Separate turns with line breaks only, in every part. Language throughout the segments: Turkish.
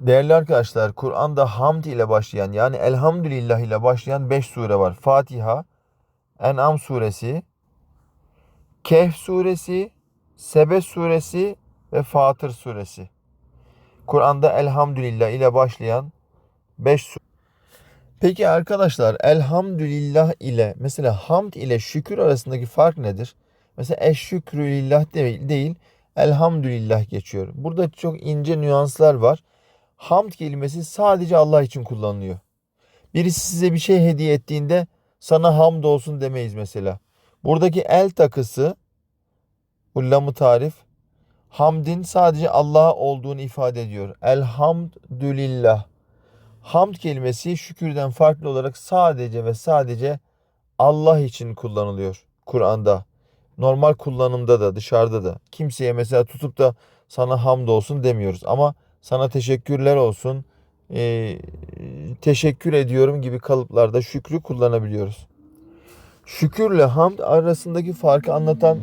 Değerli arkadaşlar, Kur'an'da hamd ile başlayan yani elhamdülillah ile başlayan 5 sure var. Fatiha, En'am suresi, Kehf suresi, Sebe suresi ve Fatır suresi. Kur'an'da elhamdülillah ile başlayan 5 sure. Peki arkadaşlar elhamdülillah ile mesela hamd ile şükür arasındaki fark nedir? Mesela eşşükrü lillah değil, değil elhamdülillah geçiyor. Burada çok ince nüanslar var. Hamd kelimesi sadece Allah için kullanılıyor. Birisi size bir şey hediye ettiğinde sana hamd olsun demeyiz mesela. Buradaki el takısı bu lamı tarif hamdin sadece Allah'a olduğunu ifade ediyor. Elhamdülillah. Hamd kelimesi şükürden farklı olarak sadece ve sadece Allah için kullanılıyor Kur'an'da. Normal kullanımda da dışarıda da. Kimseye mesela tutup da sana hamd olsun demiyoruz. Ama sana teşekkürler olsun, e, teşekkür ediyorum gibi kalıplarda şükrü kullanabiliyoruz. Şükürle hamd arasındaki farkı anlatan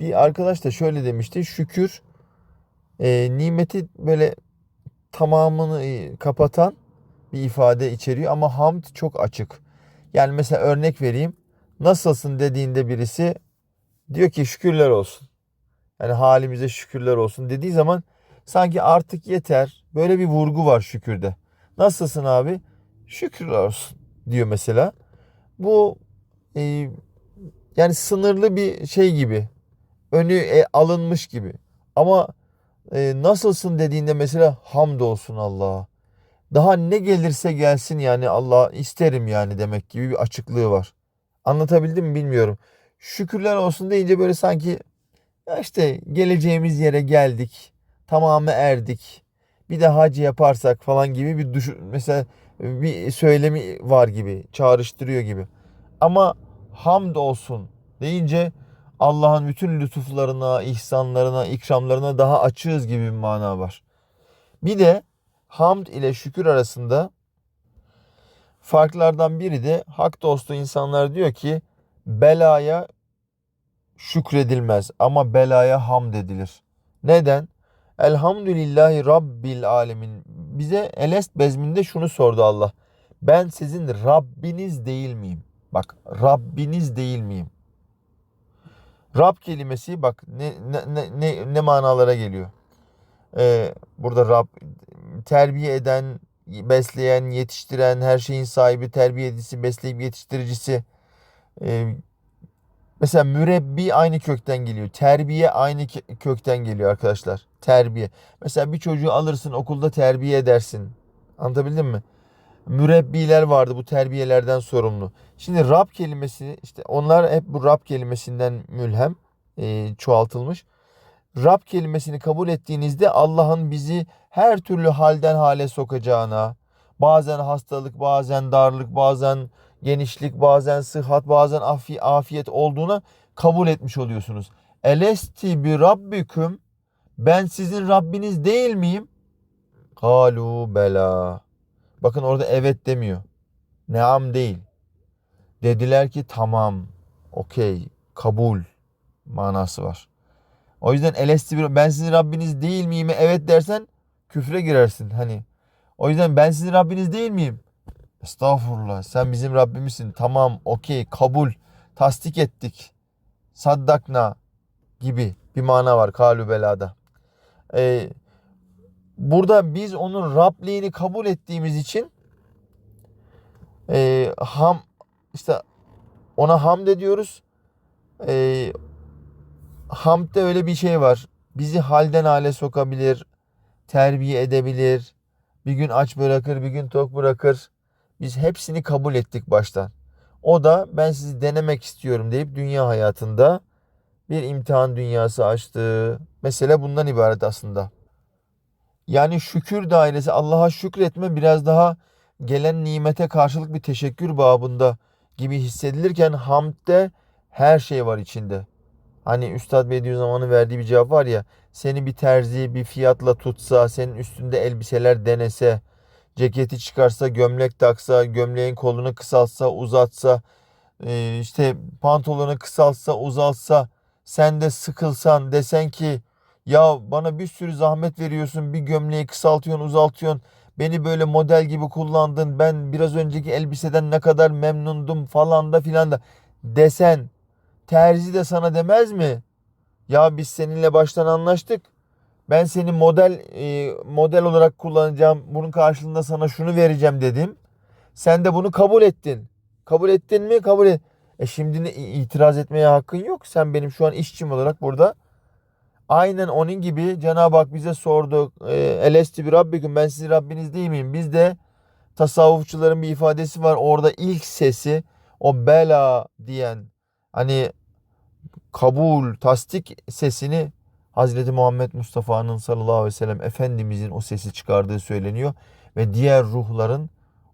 bir arkadaş da şöyle demişti. Şükür e, nimeti böyle tamamını e, kapatan bir ifade içeriyor ama hamd çok açık. Yani mesela örnek vereyim. Nasılsın dediğinde birisi diyor ki şükürler olsun. Yani halimize şükürler olsun dediği zaman sanki artık yeter. Böyle bir vurgu var şükürde. Nasılsın abi? Şükürler olsun diyor mesela. Bu e, yani sınırlı bir şey gibi. Önü e, alınmış gibi. Ama e, nasılsın dediğinde mesela hamdolsun Allah'a. Daha ne gelirse gelsin yani Allah isterim yani demek gibi bir açıklığı var. Anlatabildim mi bilmiyorum. Şükürler olsun deyince böyle sanki ya işte geleceğimiz yere geldik. Tamamı erdik. Bir de hac yaparsak falan gibi bir düşün, mesela bir söylemi var gibi, çağrıştırıyor gibi. Ama hamd olsun deyince Allah'ın bütün lütuflarına, ihsanlarına, ikramlarına daha açığız gibi bir mana var. Bir de hamd ile şükür arasında farklardan biri de hak dostu insanlar diyor ki belaya şükredilmez ama belaya hamd edilir. Neden? Elhamdülillahi Rabbil alemin. Bize Elest bezminde şunu sordu Allah. Ben sizin Rabbiniz değil miyim? Bak Rabbiniz değil miyim? Rab kelimesi bak ne ne ne ne, ne manalara geliyor. Ee, burada Rab terbiye eden, besleyen, yetiştiren, her şeyin sahibi, terbiyecisi, besleyip yetiştiricisi. Ee, mesela mürebbi aynı kökten geliyor. Terbiye aynı kökten geliyor arkadaşlar. Terbiye. Mesela bir çocuğu alırsın okulda terbiye edersin. Anlatabildim mi? Mürebbiler vardı bu terbiyelerden sorumlu. Şimdi Rab kelimesi işte onlar hep bu Rab kelimesinden mülhem e, çoğaltılmış. Rab kelimesini kabul ettiğinizde Allah'ın bizi her türlü halden hale sokacağına, bazen hastalık, bazen darlık, bazen genişlik, bazen sıhhat, bazen afi, afiyet olduğuna kabul etmiş oluyorsunuz. Elesti bi rabbiküm ben sizin Rabbiniz değil miyim? Kalu bela. Bakın orada evet demiyor. Neam değil. Dediler ki tamam, okey, kabul manası var. O yüzden elesti ben sizin Rabbiniz değil miyim? Evet dersen küfre girersin hani. O yüzden ben sizin Rabbiniz değil miyim? Estağfurullah sen bizim Rabbimizsin. Tamam okey kabul tasdik ettik. Saddakna gibi bir mana var kalu belada. Ee, burada biz onun Rabliğini kabul ettiğimiz için e, ham işte ona hamd ediyoruz. E, hamdde öyle bir şey var. Bizi halden hale sokabilir, terbiye edebilir. Bir gün aç bırakır, bir gün tok bırakır. Biz hepsini kabul ettik baştan. O da ben sizi denemek istiyorum deyip dünya hayatında bir imtihan dünyası açtı. Mesele bundan ibaret aslında. Yani şükür dairesi Allah'a şükretme biraz daha gelen nimete karşılık bir teşekkür babında gibi hissedilirken hamdde her şey var içinde. Hani Üstad Bediüzzaman'ın verdiği bir cevap var ya seni bir terzi bir fiyatla tutsa senin üstünde elbiseler denese ceketi çıkarsa gömlek taksa gömleğin kolunu kısaltsa uzatsa e, işte pantolonu kısaltsa uzalsa sen de sıkılsan desen ki Ya bana bir sürü zahmet veriyorsun. Bir gömleği kısaltıyorsun, uzaltıyorsun. Beni böyle model gibi kullandın. Ben biraz önceki elbiseden ne kadar memnundum falan da filan da desen terzi de sana demez mi? Ya biz seninle baştan anlaştık. Ben seni model e, model olarak kullanacağım. Bunun karşılığında sana şunu vereceğim dedim. Sen de bunu kabul ettin. Kabul ettin mi? Kabul et. E şimdi itiraz etmeye hakkın yok. Sen benim şu an işçim olarak burada. Aynen onun gibi Cenab-ı Hak bize sordu. E, Elesti bir Rabbiküm ben sizin Rabbiniz değil miyim? Bizde tasavvufçuların bir ifadesi var. Orada ilk sesi o bela diyen hani kabul, tasdik sesini Hazreti Muhammed Mustafa'nın sallallahu aleyhi ve sellem Efendimizin o sesi çıkardığı söyleniyor. Ve diğer ruhların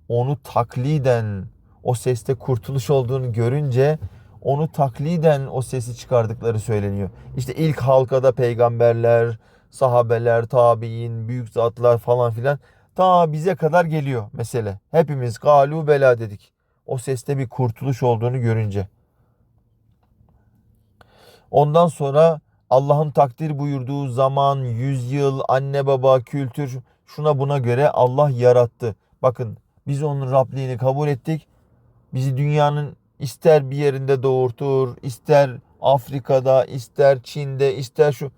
onu takliden o seste kurtuluş olduğunu görünce onu takliden o sesi çıkardıkları söyleniyor. İşte ilk halkada peygamberler, sahabeler, tabi'in, büyük zatlar falan filan ta bize kadar geliyor mesele. Hepimiz galu bela dedik. O seste bir kurtuluş olduğunu görünce. Ondan sonra Allah'ın takdir buyurduğu zaman, yüzyıl, anne baba, kültür şuna buna göre Allah yarattı. Bakın biz onun Rabliğini kabul ettik. Bizi dünyanın ister bir yerinde doğurtur, ister Afrika'da, ister Çin'de, ister şu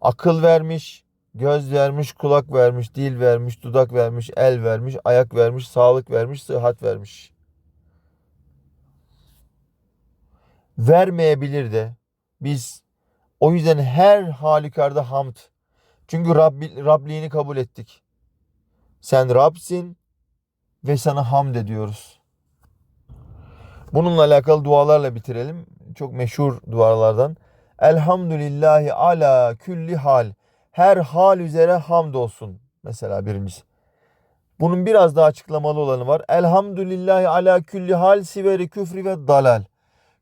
akıl vermiş, göz vermiş, kulak vermiş, dil vermiş, dudak vermiş, el vermiş, ayak vermiş, sağlık vermiş, sıhhat vermiş. Vermeyebilir de biz o yüzden her halükarda hamd. Çünkü Rabbi, Rabliğini kabul ettik. Sen Rabsin ve sana hamd ediyoruz. Bununla alakalı dualarla bitirelim. Çok meşhur dualardan. Elhamdülillahi ala külli hal. Her hal üzere hamd olsun. Mesela birincisi. Bunun biraz daha açıklamalı olanı var. Elhamdülillahi ala külli hal siveri küfri ve dalal.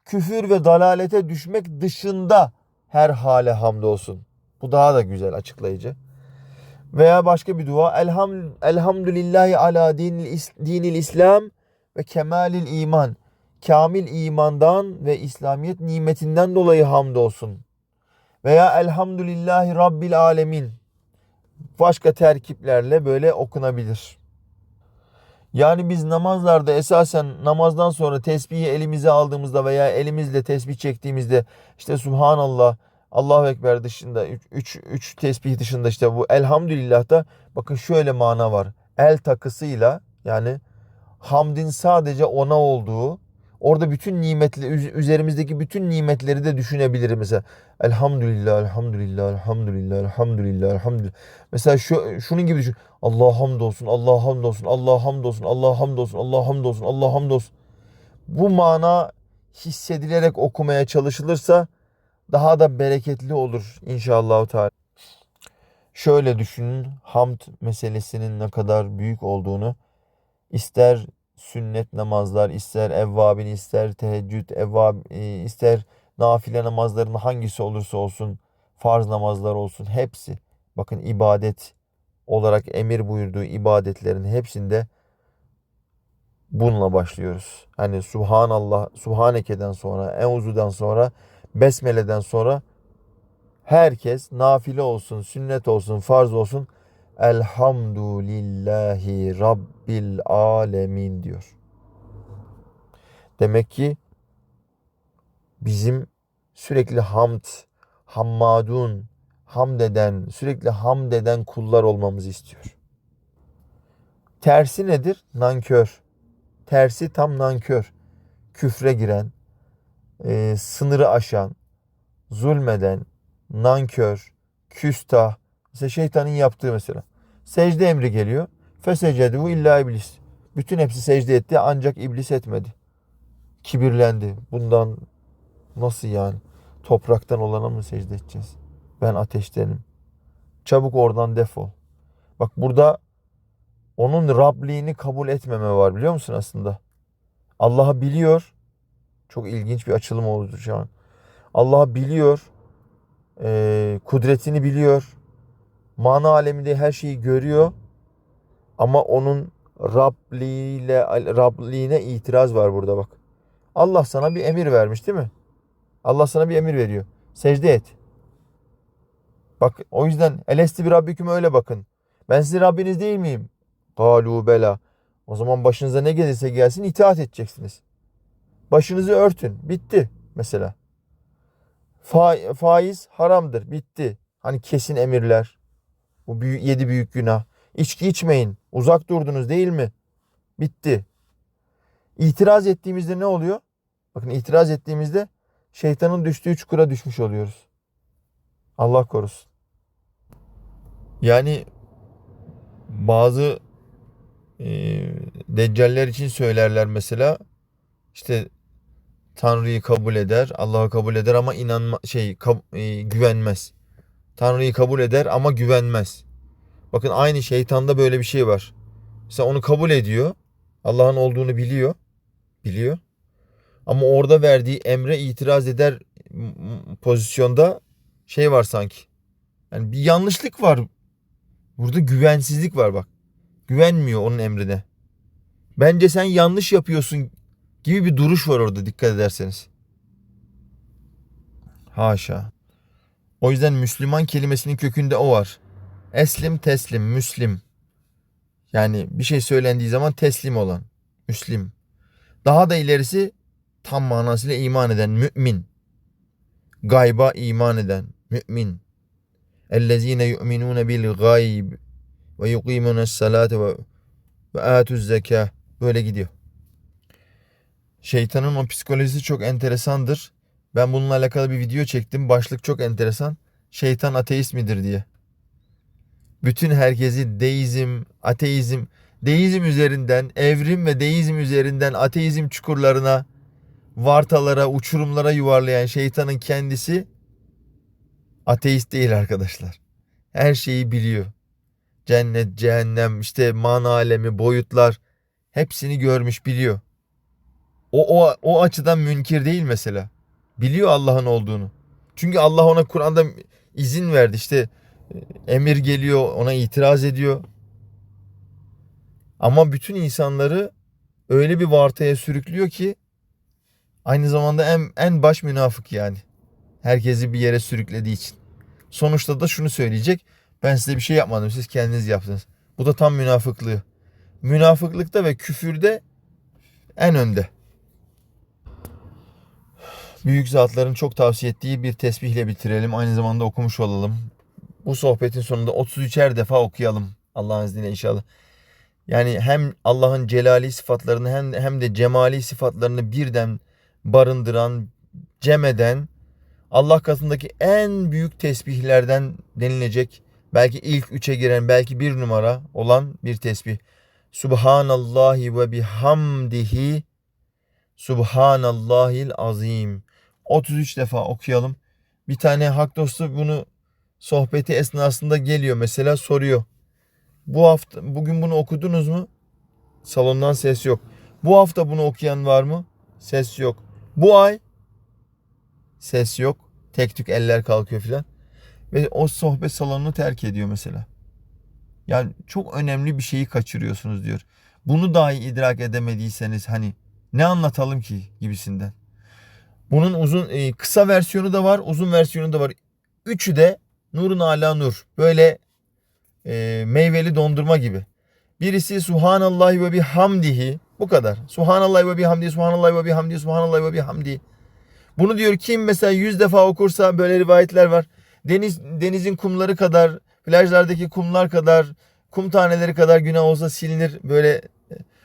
Küfür ve dalalete düşmek dışında her hale hamd olsun. Bu daha da güzel açıklayıcı. Veya başka bir dua. Elham, elhamdülillahi ala dinil, dinil İslam ve kemalil iman. Kamil imandan ve İslamiyet nimetinden dolayı hamd olsun. Veya elhamdülillahi rabbil alemin. Başka terkiplerle böyle okunabilir. Yani biz namazlarda esasen namazdan sonra tesbihi elimize aldığımızda veya elimizle tesbih çektiğimizde işte Subhanallah, Allahu Ekber dışında 3 3 tesbih dışında işte bu elhamdülillah da bakın şöyle mana var. El takısıyla yani hamdin sadece ona olduğu orada bütün nimetli üzerimizdeki bütün nimetleri de düşünebiliriz mesela. Elhamdülillah, elhamdülillah, elhamdülillah, elhamdülillah, elhamdülillah. Mesela şu şunun gibi düşün. Allah hamdolsun, Allah hamdolsun, Allah hamdolsun, Allah hamdolsun, Allah hamdolsun, Allah hamdolsun. Bu mana hissedilerek okumaya çalışılırsa daha da bereketli olur inşallah Teala. Şöyle düşünün hamd meselesinin ne kadar büyük olduğunu. İster sünnet namazlar, ister evvabin, ister teheccüd, evvab, e, ister nafile namazların hangisi olursa olsun, farz namazlar olsun hepsi. Bakın ibadet olarak emir buyurduğu ibadetlerin hepsinde bununla başlıyoruz. Hani Subhanallah, Subhaneke'den sonra, Euzu'dan sonra, Besmele'den sonra herkes nafile olsun, sünnet olsun, farz olsun Elhamdülillahi Rabbil Alemin diyor. Demek ki bizim sürekli hamd, hammadun, hamd eden, sürekli hamd eden kullar olmamızı istiyor. Tersi nedir? Nankör. Tersi tam nankör. Küfre giren, e, sınırı aşan, zulmeden, nankör, küstah. Mesela şeytanın yaptığı mesela. Secde emri geliyor. Fesecedu illa iblis. Bütün hepsi secde etti ancak iblis etmedi. Kibirlendi. Bundan nasıl yani? Topraktan olana mı secde edeceğiz? Ben ateştenim. Çabuk oradan defol. Bak burada onun Rabliğini kabul etmeme var biliyor musun aslında? Allah'ı biliyor. Çok ilginç bir açılım oldu şu an. Allah'ı biliyor. E, kudretini biliyor. Mana aleminde her şeyi görüyor. Ama onun Rabliğiyle, Rabliğine itiraz var burada bak. Allah sana bir emir vermiş değil mi? Allah sana bir emir veriyor. Secde et. Bak o yüzden elesti bir Rabbiküm öyle bakın. Ben sizin Rabbiniz değil miyim? Galu bela. O zaman başınıza ne gelirse gelsin itaat edeceksiniz. Başınızı örtün. Bitti mesela. Fa- faiz haramdır. Bitti. Hani kesin emirler. Bu büyük, yedi büyük günah. İçki içmeyin. Uzak durdunuz değil mi? Bitti. İtiraz ettiğimizde ne oluyor? Bakın itiraz ettiğimizde şeytanın düştüğü çukura düşmüş oluyoruz. Allah korusun. Yani bazı e, deccaller için söylerler mesela işte Tanrı'yı kabul eder, Allah'ı kabul eder ama inanma şey kab- e, güvenmez. Tanrı'yı kabul eder ama güvenmez. Bakın aynı şeytanda böyle bir şey var. Mesela onu kabul ediyor. Allah'ın olduğunu biliyor. Biliyor. Ama orada verdiği emre itiraz eder pozisyonda şey var sanki. Yani bir yanlışlık var. Burada güvensizlik var bak. Güvenmiyor onun emrine. Bence sen yanlış yapıyorsun gibi bir duruş var orada dikkat ederseniz. Haşa. O yüzden Müslüman kelimesinin kökünde o var. Eslim teslim, Müslim. Yani bir şey söylendiği zaman teslim olan, Müslim. Daha da ilerisi tam manasıyla iman eden, mümin. Gayba iman eden, mümin. Ellezine yu'minune bil gayb ve yuqimunes salate ve ve atuz zeka. Böyle gidiyor. Şeytanın o psikolojisi çok enteresandır. Ben bununla alakalı bir video çektim. Başlık çok enteresan. Şeytan ateist midir diye. Bütün herkesi deizm, ateizm, deizm üzerinden, evrim ve deizm üzerinden ateizm çukurlarına, vartalara, uçurumlara yuvarlayan şeytanın kendisi ateist değil arkadaşlar. Her şeyi biliyor. Cennet, cehennem, işte man alemi, boyutlar hepsini görmüş, biliyor. O, o, o açıdan münkir değil mesela. Biliyor Allah'ın olduğunu. Çünkü Allah ona Kur'an'da izin verdi. İşte e, emir geliyor, ona itiraz ediyor. Ama bütün insanları öyle bir vartaya sürüklüyor ki aynı zamanda en, en baş münafık yani. Herkesi bir yere sürüklediği için. Sonuçta da şunu söyleyecek. Ben size bir şey yapmadım. Siz kendiniz yaptınız. Bu da tam münafıklığı. Münafıklıkta ve küfürde en önde. Büyük zatların çok tavsiye ettiği bir tesbihle bitirelim. Aynı zamanda okumuş olalım. Bu sohbetin sonunda 33'er defa okuyalım. Allah'ın izniyle inşallah. Yani hem Allah'ın celali sıfatlarını hem, hem de cemali sıfatlarını birden barındıran, cem eden, Allah katındaki en büyük tesbihlerden denilecek, belki ilk üçe giren, belki bir numara olan bir tesbih. Subhanallahi ve bihamdihi Subhanallahil azim. 33 defa okuyalım. Bir tane hak dostu bunu sohbeti esnasında geliyor mesela soruyor. Bu hafta bugün bunu okudunuz mu? Salondan ses yok. Bu hafta bunu okuyan var mı? Ses yok. Bu ay ses yok. Tek tük eller kalkıyor filan. Ve o sohbet salonunu terk ediyor mesela. Yani çok önemli bir şeyi kaçırıyorsunuz diyor. Bunu dahi idrak edemediyseniz hani ne anlatalım ki gibisinden. Bunun uzun e, kısa versiyonu da var, uzun versiyonu da var. Üçü de nurun ala nur. Böyle e, meyveli dondurma gibi. Birisi Subhanallah ve bihamdihi. Bu kadar. Subhanallah ve bihamdi, Subhanallah ve bihamdi, Subhanallah ve bihamdi. Bunu diyor kim mesela yüz defa okursa böyle rivayetler var. Deniz denizin kumları kadar, plajlardaki kumlar kadar, kum taneleri kadar günah olsa silinir. Böyle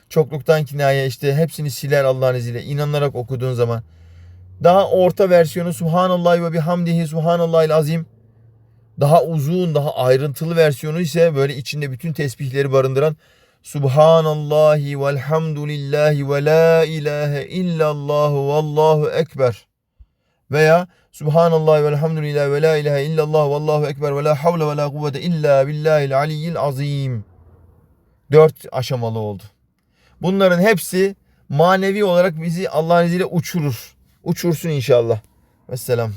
çokluktan kinaya işte hepsini siler Allah'ın izniyle inanarak okuduğun zaman. Daha orta versiyonu Subhanallah ve bihamdihi Subhanallahil azim. Daha uzun, daha ayrıntılı versiyonu ise böyle içinde bütün tesbihleri barındıran Subhanallahi velhamdülillahi ve la ilahe illallah vallahu ekber. Veya Subhanallah ve elhamdülillah ve la ilahe illallah vallahu ekber ve la havle ve la kuvvete illa billahil aliyyil azim. Dört aşamalı oldu. Bunların hepsi manevi olarak bizi Allah'ın izniyle uçurur. Uçursun inşallah. Vesselam.